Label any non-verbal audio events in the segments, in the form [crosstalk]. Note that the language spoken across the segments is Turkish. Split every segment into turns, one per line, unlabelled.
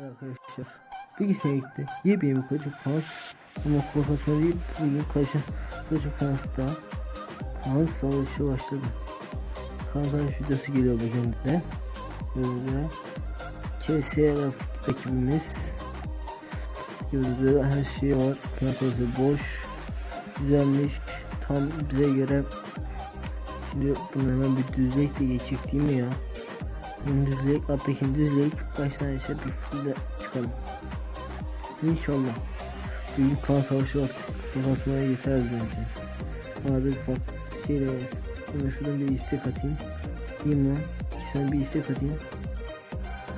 Arkadaşlar bilgisayar gitti. Yepyeni bir çocuk pas. Ama korkutma değil. Bugün karşı çocuk pansta. Hans savaşı başladı. Kan savaşı videosu geliyor bugün de. Böyle. KSRF ekibimiz. Gördüğü her şey var. Plakası boş. Güzelmiş. Tam bize göre. Şimdi bunu hemen bir düzlekle geçecek değil mi ya? Bunu düzleyip alttaki düzleyip kaç tane işte bir fulle çıkalım. İnşallah. Büyük kan savaşı var. Basmaya yeter bence. Bana da ufak şeyler yazsın. Hemen şuradan bir istek atayım. İyi mi? Sen bir istek atayım.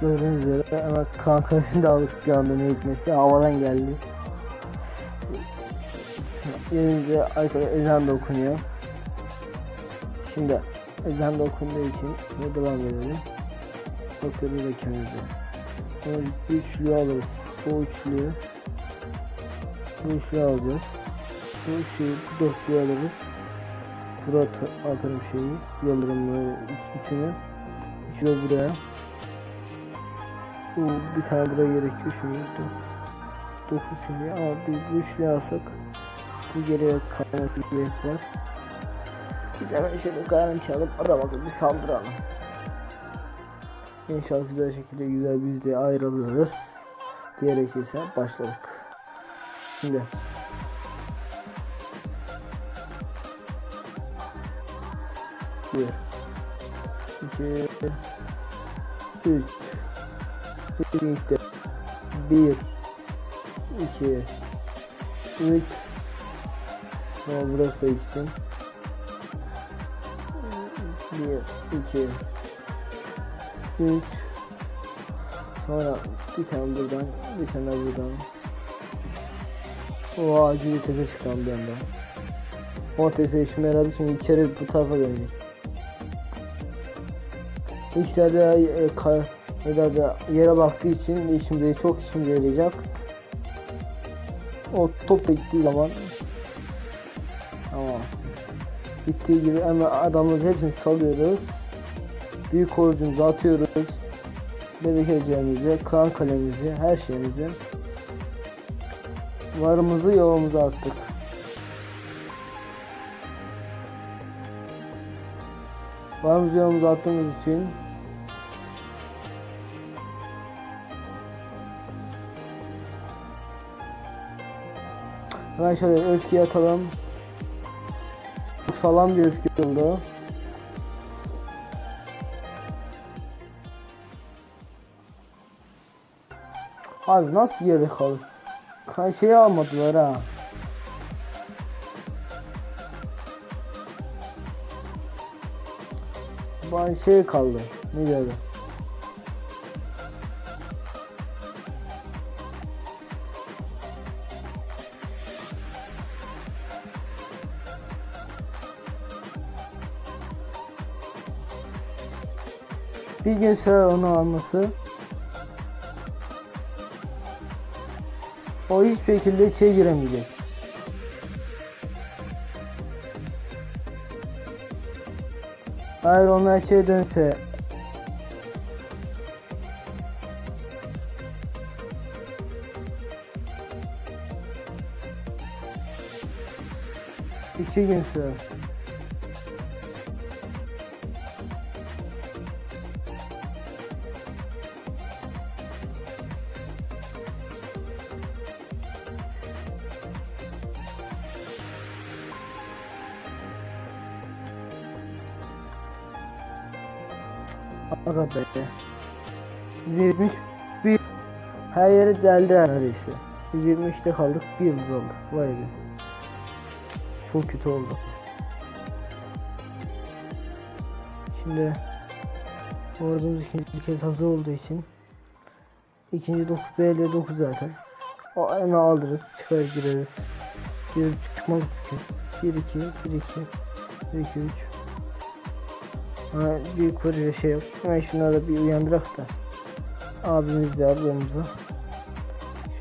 Gördüğünüz üzere hemen kankasını da aldık bir anda ne hikmetse havadan geldi. Gelince arkada ezan da okunuyor. Şimdi ezan da okunduğu için şuna devam edelim. Bakıyoruz ekimize. Sonra bir üçlü alırız. Bu üçlüyü bu üçlü alacağız. Bu şeyi bu dörtlüyü alırız. Buraya at- atarım şeyi. Yıldırımları iç- içine. Üçü de buraya. Bu bir tane buraya gerekiyor şimdi. 9 seviye ama biz bu üçlüyü alsak bu geriye kayması gerek var. Biz hemen şöyle gayrım çalıp adam akıllı bir saldıralım. İnşallah güzel şekilde güzel biz de ayrılırız. Diyerek ise başladık. Şimdi bir, iki, üç, birlikte bir, iki, üç. Tamam burası da içsin. Bir, iki, üç. Sonra bir tane buradan, bir tane buradan. O acil sese çıkan bir anda. O tese işime yaradı çünkü içeri bu tarafa dönecek. İşte de e, ka, da yere baktığı için işimize çok işimize yarayacak. O top gittiği zaman ama gittiği gibi hemen adamların hepsini salıyoruz. Büyük orucumuzu atıyoruz. Bebek eceğimizi, klan kalemizi, her şeyimizi varımızı yoğumuza attık. Varımızı yoğumuza attığımız için Hemen şöyle öfkeyi atalım. Sağlam bir öfke oldu. Abi nasıl yere kalır? Ka şey almadılar ha. Bana şey kaldı. Ne diyordu? Bir gün sürer onu alması. O hiçbir şekilde içeri giremeyecek. Eğer onlar içeri dönse iki gün sürer. Aga be. 171 her yere deldi neredeyse. 123'te kaldık bir yıldız oldu. Vay be. Çok kötü oldu. Şimdi ordumuz ikinci kez hazır olduğu için ikinci 9 BL 9 zaten. O hemen alırız, çıkar gireriz. Girip çıkmak için. 1 2 1 2 1 2 3 Ha, bir kurye şey yok. Hemen şunları bir uyandırak da. Abimizle ablamızı.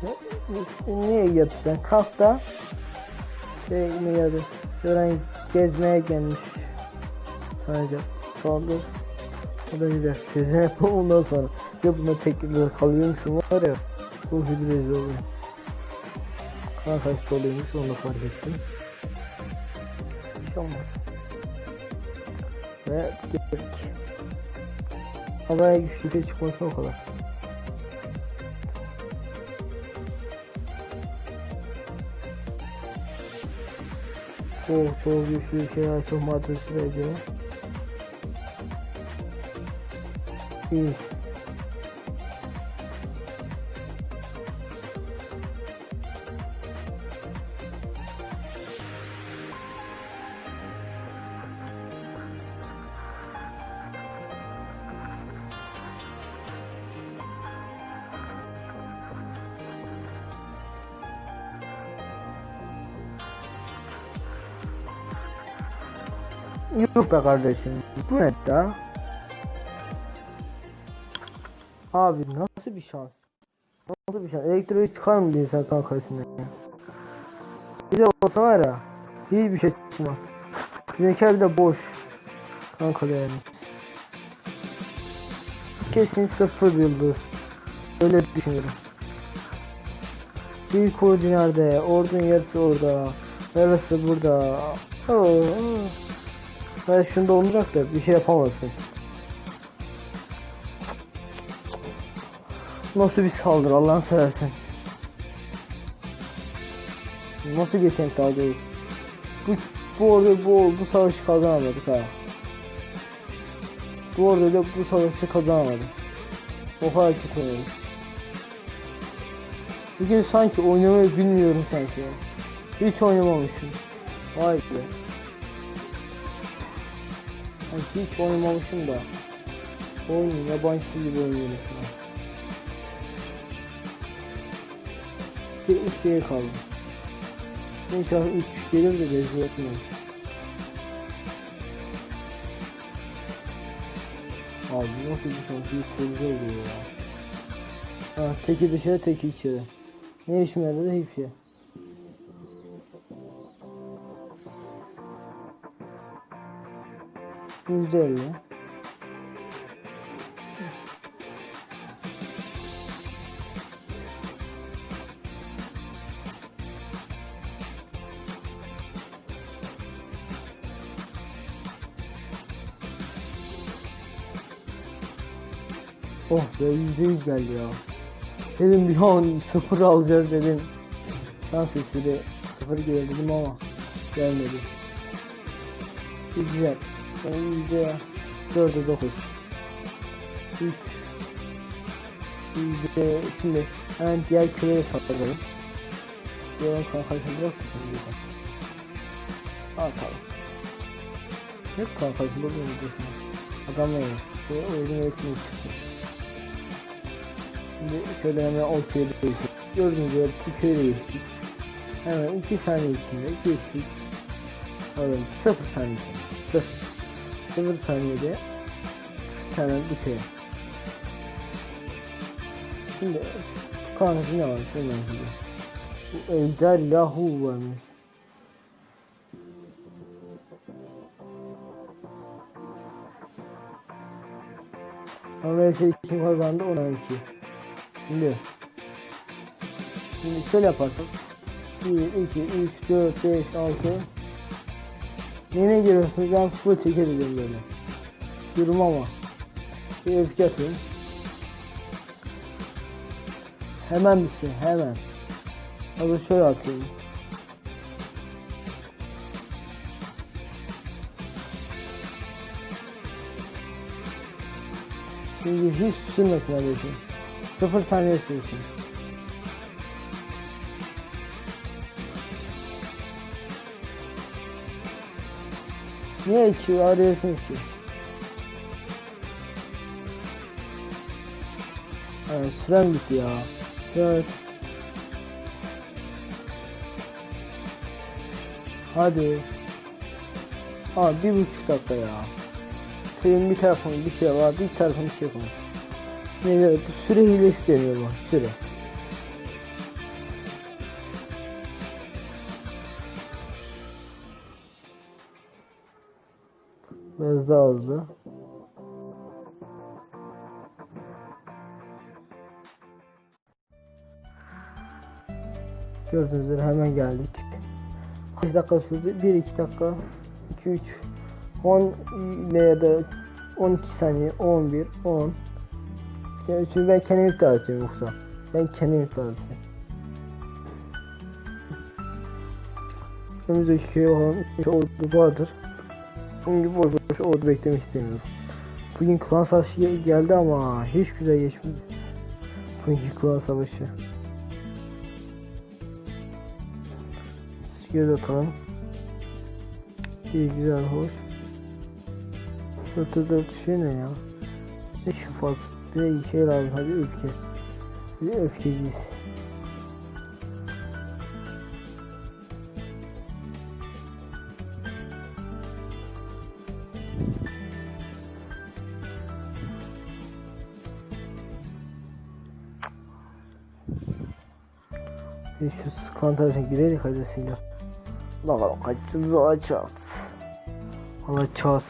Şu, niye sen? Kalk da. Şey ne geldi? Şuradan gezmeye gelmiş. Sadece saldır. O da gider. Gezmeye [laughs] ondan sonra. Ya buna tek bir kalıyormuşum var ya. Bu bir rezil oluyor. Kan kaç doluymuş onu fark ettim. Hiç olmaz. Ve gerek. Havaya güçlükle çıkması o kadar. Çok çok güçlü şeyler çok madde süreci. İyi. Yok be kardeşim. Bu ne da? Abi nasıl bir şans? Nasıl bir şans? Elektroyu çıkar mı diye sen kankasında ya? Bir de olsa var ya. İyi bir şey çıkmaz. Zeker de boş. Kanka yani. Kesin sıfır yıldız. Öyle düşünüyorum. Bir korucu nerede? Ordunun yarısı orada. Yarısı burada. Oo, oo. Ben şunda olacak da bir şey yapamazsın. Nasıl bir saldırı Allah'ını seversen. Nasıl geçen kaldırız? Bu bu orada bu bu savaşı kazanamadık ha. Bu orada da bu savaşı kazanamadık. O kadar kötü oynadık. Bugün sanki oynamayı bilmiyorum sanki ya. Hiç oynamamışım. Vay be. Hiç oynamamışım da. Oyun yabancı gibi oynuyorum şu an. Bir üç şeye kaldı. İnşallah üç gelir de rezil etmez. Abi nasıl bir şans bir kırmızı oluyor ya. Ha teki dışarı teki içeri. Ne işime yaradı hiçbir şey. Yüzde elli. Oh be yüzde yüz geldi ya. Dedim bir an sıfır alacağız dedim. Şans eseri sıfır gelir dedim ama gelmedi. Güzel. Yüzde dörde dokuz. Üç. Yüzde şimdi hemen diğer küreye satalım. Diğer kankasını bırak mısın? Atalım. Yok kankasını bırak mısın? Adam ne? Şöyle oyunu yönetimi çıksın. Şimdi şöyle hemen ortaya değiştik. Gördüğünüz gibi bu köye değiştik. Hemen 2 saniye içinde geçtik. Alalım 0 saniye içinde. 0 0 saniyede hemen köye. Şimdi kanıtı ne var? Şöyle. Bu ejder yahu varmış. Ama kim kazandı 12. Şimdi Şimdi şöyle yaparsak 1, 2, 3, 4, 5, 6 Neyine giriyorsunuz ben full çekebilirim böyle. Durum ama. Bir öfke atayım. Hemen bir şey hemen. Hadi şöyle atayım. Şimdi hiç sürmesin neredeyse Sıfır saniye sürsün Niye ki arıyorsun ki? Evet, sürem bitti ya. Evet. Hadi. Aa bir buçuk dakika ya. Senin bir tarafın bir şey var, bir tarafın bir şey var. Neyse bu süre hilesi deniyor bu süre. Biraz daha hızlı. Gördüğünüz üzere hemen geldik. Kaç dakika sürdü? 1-2 dakika. 2-3 10 ya da 12 saniye 11 10 yani çünkü ben kendim iptal edeceğim yoksa ben kendim iptal edeceğim önümüzdeki olan şey vardır bunun gibi boş boş ordu beklemek istemiyorum bugün klan savaşı gel- geldi ama hiç güzel geçmedi bugünkü klan savaşı göz atalım İyi güzel hoş. Dört dört şey ne ya? Ne şu faz? Bir şey lazım hadi öfke. Bir öfkeciyiz. Kantarına gidelim hacısıyla. Bakalım kaçımız alacağız. Alacağız.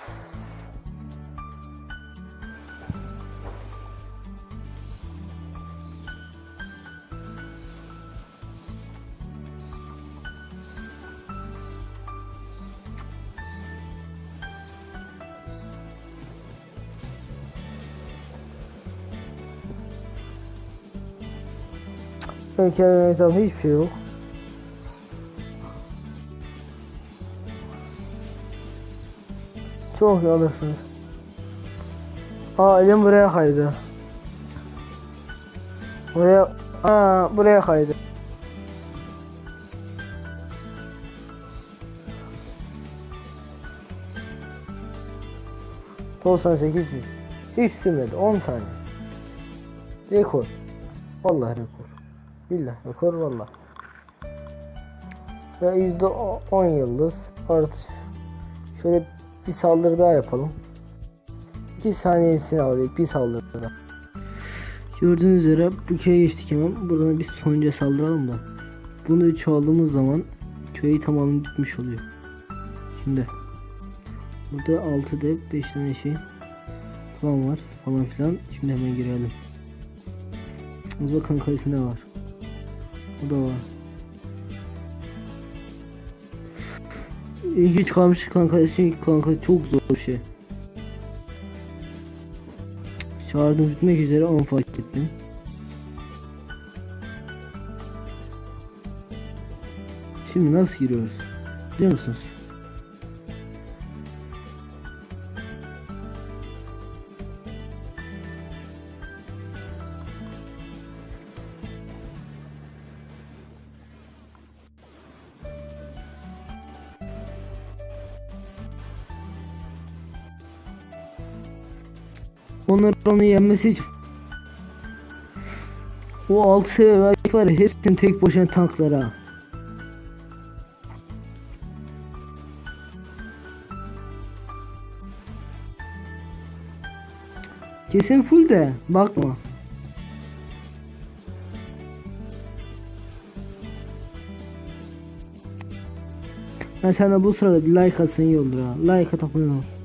Ben kendime hiçbir şey yok. Çok iyi alırsınız. Aa elim buraya kaydı. Buraya Aa buraya kaydı. Sekiz yüz. Hiç sürmedi 10 saniye. Rekor. Vallahi rekor. Billah rekor vallahi. Ve yüzde on yıldız artı şöyle bir saldırı daha yapalım. 2 saniyesini aldık bir saldırıda. Gördüğünüz üzere bu köye geçtik hemen. Buradan bir sonuca saldıralım da. Bunu 3 aldığımız zaman köyü tamamen bitmiş oluyor. Şimdi burada 6 dev 5 tane şey falan var falan filan. Şimdi hemen girelim. Bakın kalesinde var. Bu da var. İlginç kalmış kanka çünkü kanka çok zor bir şey. Çağırdım bitmek üzere 10 fark ettim. Şimdi nasıl giriyoruz? Biliyor musunuz? Onlar onu yenmesi için o 6 seviye var hepsini tek başına tanklara. Kesin full de bakma. Ben sana bu sırada bir like atsan iyi olur ha. Like at abone ol.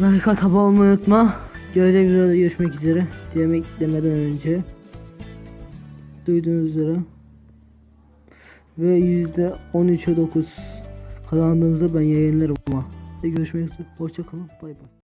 Like at abone olmayı unutma. Gelecek videoda görüşmek üzere. Demek demeden önce. Duyduğunuz üzere. Ve yüzde 13'e 9 kazandığımızda ben yayınlarım ama. Görüşmek üzere. Hoşçakalın. Bay bay.